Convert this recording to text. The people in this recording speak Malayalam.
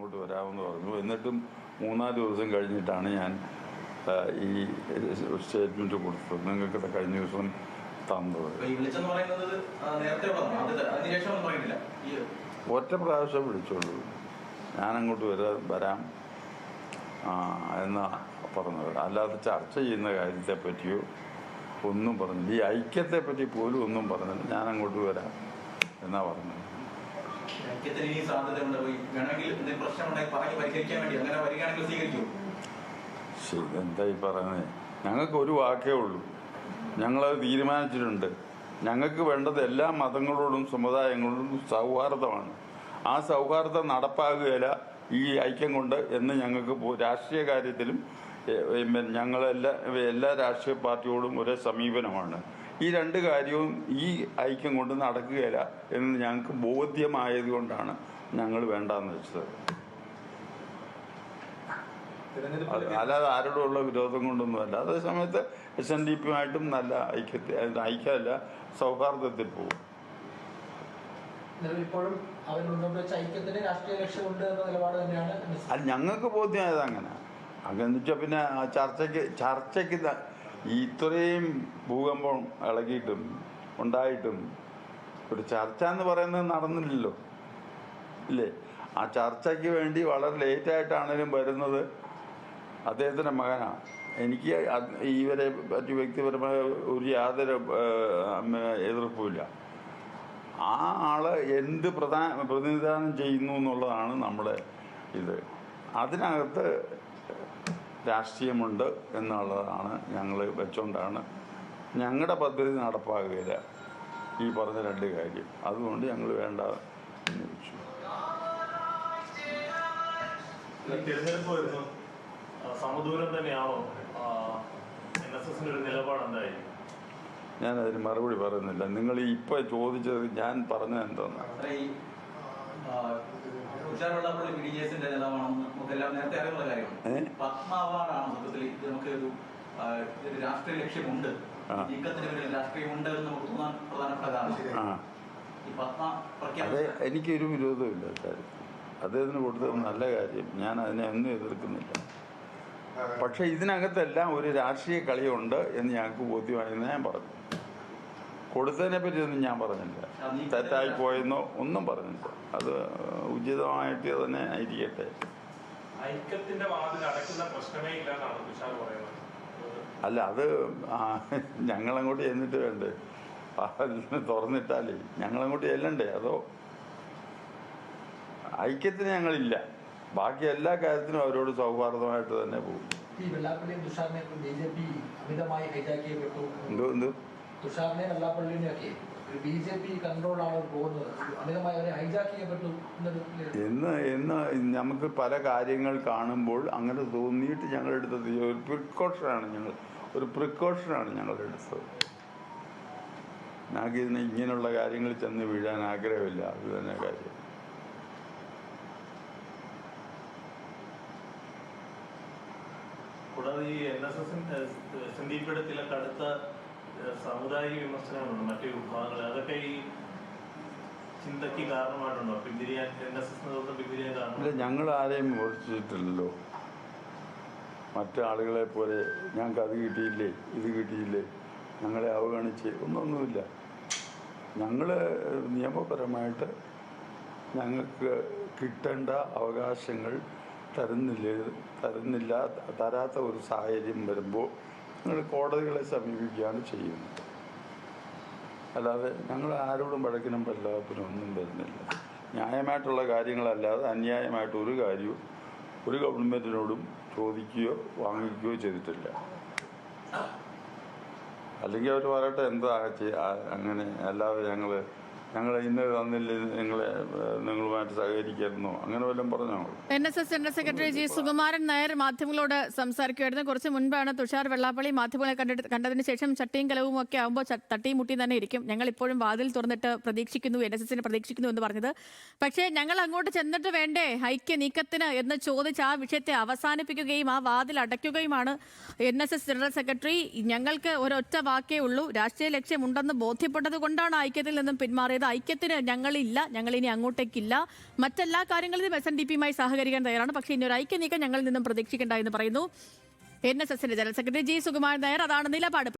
അങ്ങോട്ട് വരാമെന്ന് പറഞ്ഞു. എന്നിട്ടും മൂന്നാൽ ദിവസം കഴിഞ്ഞിട്ടാണ് ഞാൻ ഈ സ്റ്റേറ്റ്മെന്റ് കൊടുത്തത്. നിങ്ങൾക്കിത് കഴിഞ്ഞ ദിവസം തന്നത്. ഒറ്റ പ്രാവശ്യം വിളിച്ചോളൂ ഞാനങ്ങോട്ട് വരാ വരാം എന്ന് പറഞ്ഞത്. അല്ലാതെ ചർച്ച ചെയ്യുന്ന കാര്യത്തെ പറ്റിയോ ഒന്നും പറഞ്ഞില്ല. ഈ ഐക്യത്തെ പറ്റി പോലും ഒന്നും പറഞ്ഞില്ല. ഞാൻ അങ്ങോട്ട് വരാം എന്നാ പറഞ്ഞത്. ഐക്യത്തിന് ഇനി സാധ്യതയുണ്ട്. വേണമെങ്കിൽ എന്തെങ്കിലും പ്രശ്നമുണ്ടെങ്കിൽ പറഞ്ഞ് പരിഹരിക്കാൻ വേണ്ടി അങ്ങനെ വരികയാണെങ്കിൽ സ്വീകരിക്കും. ശരി എന്താ ഈ ഞങ്ങൾക്ക് ഒരു വാക്കേ ഉള്ളൂ. ഞങ്ങളത് തീരുമാനിച്ചിട്ടുണ്ട്. ഞങ്ങൾക്ക് വേണ്ടത് എല്ലാ മതങ്ങളോടും സമുദായങ്ങളോടും സൗഹാർദ്ദമാണ്. ആ സൗഹാർദ്ദം നടപ്പാകുകയില്ല ഈ ഐക്യം കൊണ്ട് എന്ന് ഞങ്ങൾക്ക് രാഷ്ട്രീയ കാര്യത്തിലും ഞങ്ങളെല്ലാ എല്ലാ രാഷ്ട്രീയ പാർട്ടിയോടും ഒരേ സമീപനമാണ്. ഈ രണ്ട് കാര്യവും ഈ ഐക്യം കൊണ്ട് നടക്കുകയില്ല എന്ന് ഞങ്ങൾക്ക് ബോധ്യമായത് കൊണ്ടാണ് ഞങ്ങൾ വേണ്ടാന്ന് വെച്ചത്. അല്ലാതെ ആരോടുള്ള വിരോധം കൊണ്ടൊന്നുമല്ല. അതേ സമയത്ത് എസ് എൻ ഡി പിയുമായിട്ടും നല്ല ഐക്യത്തിൽ ഐക്യമല്ല സൗഹാർദ്ദത്തിൽ പോകും. അത് ഞങ്ങൾക്ക് ബോധ്യമായത് അങ്ങനെ. അങ്ങനെ വെച്ചാൽ പിന്നെ ചർച്ചയ്ക്ക് ചർച്ചയ്ക്ക് ഇത്രയും ഭൂകമ്പം ഇളകിയിട്ടും ഉണ്ടായിട്ടും ഒരു ചർച്ച എന്ന് പറയുന്നത് നടന്നില്ലല്ലോ. ഇല്ലേ? ആ ചർച്ചയ്ക്ക് വേണ്ടി വളരെ ലേറ്റായിട്ടാണേലും വരുന്നത് അദ്ദേഹത്തിന്റെ മകനാണ്. എനിക്ക് ഇവരെ പറ്റി വ്യക്തിപരമായ ഒരു യാതൊരു എതിർപ്പുമില്ല. ആ ആൾ എന്ത് പ്രധാന പ്രതിനിധാനം ചെയ്യുന്നു എന്നുള്ളതാണ് നമ്മുടെ ഇത്. അതിനകത്ത് രാഷ്ട്രീയമുണ്ട് എന്നുള്ളതാണ് ഞങ്ങൾ വെച്ചുകൊണ്ടാണ് ഞങ്ങളുടെ പദ്ധതി നടപ്പാകുകയില്ല ഈ പറഞ്ഞ രണ്ട് കാര്യം. അതുകൊണ്ട് ഞങ്ങൾ വേണ്ട എന്ന് വെച്ചു. ഈ തിരഞ്ഞെടുപ്പ് വരുന്നു. ആ, സമദൂരം തന്നെയാണോ? എൻ എസ് എസിന്റെ ഒരു നിലപാട് എന്തായിരിക്കും? ഞാൻ അതിന് മറുപടി പറയുന്നില്ല. നിങ്ങൾ ഇപ്പോൾ ചോദിച്ചത് ഞാൻ പറഞ്ഞത് എന്താണെന്ന് രാഷ്ട്രീയ ലക്ഷ്യമുണ്ട്. രാഷ്ട്രീയമുണ്ട് എന്ന് നമുക്ക് തോന്നാൻ പ്രധാനപ്പെട്ട കാരണം ആ. ഈ പത്മ അത് എനിക്കൊരു വിരോധമില്ല കാര്യത്തിൽ അദ്ദേഹത്തിന് കൊടുത്തത് നല്ല കാര്യം. ഞാൻ അതിനെ ഒന്നും എതിർക്കുന്നില്ല. പക്ഷെ ഇതിനകത്തെല്ലാം ഒരു രാഷ്ട്രീയ കളിയുണ്ട് എന്ന് ഞങ്ങൾക്ക് ബോധ്യമായെന്ന് ഞാൻ പറഞ്ഞു. കൊടുത്തതിനെ പറ്റി ഒന്നും ഞാൻ പറഞ്ഞില്ല. തെറ്റായി പോയെന്നോ ഒന്നും പറഞ്ഞില്ല. അത് ഉചിതമായിട്ട് തന്നെ ആയിരിക്കട്ടെ. ഐക്യത്തിന്റെ വാതിൽ അടക്കുന്ന പ്രശ്നമേ ഇല്ല എന്നാണ് തുഷാർ പറയുന്നത്. അല്ല അത് ഞങ്ങളങ്ങോട്ട് ചെന്നിട്ട് വേണ്ടേ? തുറന്നിട്ടാലേ ഞങ്ങളങ്ങോട്ട് ചെല്ലണ്ടേ? അതോ? ഐക്യത്തിന് ഞങ്ങളില്ല. ബാക്കി എല്ലാ കാര്യത്തിനും അവരോട് സൗഹാർദ്ദമായിട്ട് തന്നെ പോകും. എന്തോ എന്തോ? തുഷാറിനെ വെള്ളാപ്പള്ളിനെ ഒക്കെ ബി ജെ പി കൺട്രോളാണ് പോകുന്നത്. അമിതമായി അവരെ ഹൈജാക്ക് ചെയ്യപ്പെട്ടു എന്നൊരു എന്ന് എന്ന് നമുക്ക് പല കാര്യങ്ങൾ കാണുമ്പോൾ അങ്ങനെ തോന്നിയിട്ട് ഞങ്ങൾ എടുത്തത് ഒരു പ്രിക്കോഷനാണ് ഞങ്ങൾ ഒരു പ്രിക്കോഷനാണ് ഞങ്ങൾ എടുത്തത് ഞങ്ങൾക്ക് ഇതിന് ഇങ്ങനെയുള്ള കാര്യങ്ങൾ ചെന്ന് വീഴാൻ ആഗ്രഹമില്ല അത് തന്നെ കാര്യം. കൂടാതെ ഈ എൻ എസ് എസിന്റെ എസ് ചില കടുത്ത സാമുദായിക വിമർശനങ്ങളുണ്ട്? മറ്റു വിഭാഗങ്ങൾ അതൊക്കെ ഈ ചിന്തയ്ക്ക് കാരണമായിട്ടുണ്ടോ? പിന്തിരിയാൻ എൻ എസ് എസ് നേതൃത്വം പിന്തിരിയാൻ കാരണം ഞങ്ങൾ ആരെയും വിമർശിച്ചിട്ടില്ലല്ലോ. മറ്റാളുകളെ പോലെ ഞങ്ങൾക്ക് അത് കിട്ടിയില്ലേ ഇത് കിട്ടിയില്ലേ ഞങ്ങളെ അവഗണിച്ച് ഒന്നൊന്നുമില്ല. ഞങ്ങൾ നിയമപരമായിട്ട് ഞങ്ങൾക്ക് കിട്ടേണ്ട അവകാശങ്ങൾ തരുന്നില്ല തരുന്നില്ല തരാത്ത ഒരു സാഹചര്യം വരുമ്പോൾ ഞങ്ങൾ കോടതികളെ സമീപിക്കുകയാണ് ചെയ്യുന്നത്. അല്ലാതെ ഞങ്ങൾ ആരോടും വഴക്കിനും പല്ലാപ്പിനും ഒന്നും വരുന്നില്ല. ന്യായമായിട്ടുള്ള കാര്യങ്ങളല്ലാതെ അന്യായമായിട്ട് ഒരു കാര്യവും ഒരു ഗവൺമെന്റിനോടും ചോദിക്കുകയോ വാങ്ങിക്കുകയോ ചെയ്തിട്ടില്ല. അല്ലെങ്കിൽ അവർ പറയട്ടെ എന്താ അങ്ങനെ അല്ലാതെ ഞങ്ങൾ ഞങ്ങൾ ഇന്ന് തന്നില്ല നിങ്ങളെ നിങ്ങളുമായിട്ട് സഹകരിക്കായിരുന്നു. അങ്ങനെ വല്ലതും പറഞ്ഞോ? N S S general secretary G Sukumaran Nair മാധ്യമങ്ങളോട് സംസാരിക്കുമായിരുന്നു കുറച്ച് മുൻപാണ് തുഷാർ വെള്ളാപ്പള്ളി മാധ്യമങ്ങളെ കണ്ടിട്ട് കണ്ടതിന് ശേഷം ചട്ടിയും കലവും ഒക്കെ ആകുമ്പോൾ തട്ടിയും മുട്ടിയും തന്നെ ഇരിക്കും. ഞങ്ങൾ ഇപ്പോഴും വാതിൽ തുറന്നിട്ട് പ്രതീക്ഷിക്കുന്നു എൻ എസ് എസിനെ പ്രതീക്ഷിക്കുന്നു എന്ന് പറഞ്ഞത്. പക്ഷേ ഞങ്ങൾ അങ്ങോട്ട് ചെന്നിട്ട് വേണ്ടേ? ഐക്യ നീക്കത്തിന് എന്ന് ചോദിച്ച് ആ വിഷയത്തെ അവസാനിപ്പിക്കുകയും ആ വാതിൽ അടയ്ക്കുകയുമാണ് N S S general secretary ഞങ്ങൾക്ക് ഒരൊറ്റ വാക്കേ ഉള്ളൂ. രാഷ്ട്രീയ ലക്ഷ്യമുണ്ടെന്ന് ബോധ്യപ്പെട്ടത് കൊണ്ടാണ് ഐക്യത്തിൽ നിന്നും പിന്മാറിയത്. അതായത് ഐക്യത്തിന് ഞങ്ങളില്ല ഞങ്ങൾ ഇനി അങ്ങോട്ടേക്കില്ല. മറ്റെല്ലാ കാര്യങ്ങളിലും എസ് എൻ ഡി പിയുമായി സഹകരിക്കാൻ തയ്യാറാണ്. പക്ഷേ ഇനി ഒരു ഐക്യ നീക്കം ഞങ്ങളിൽ നിന്നും പ്രതീക്ഷിക്കേണ്ട എന്ന് പറയുന്നു. എൻ എസ് എസിന്റെ general secretary G Sukumaran Nair. അതാണ് നിലപാട്.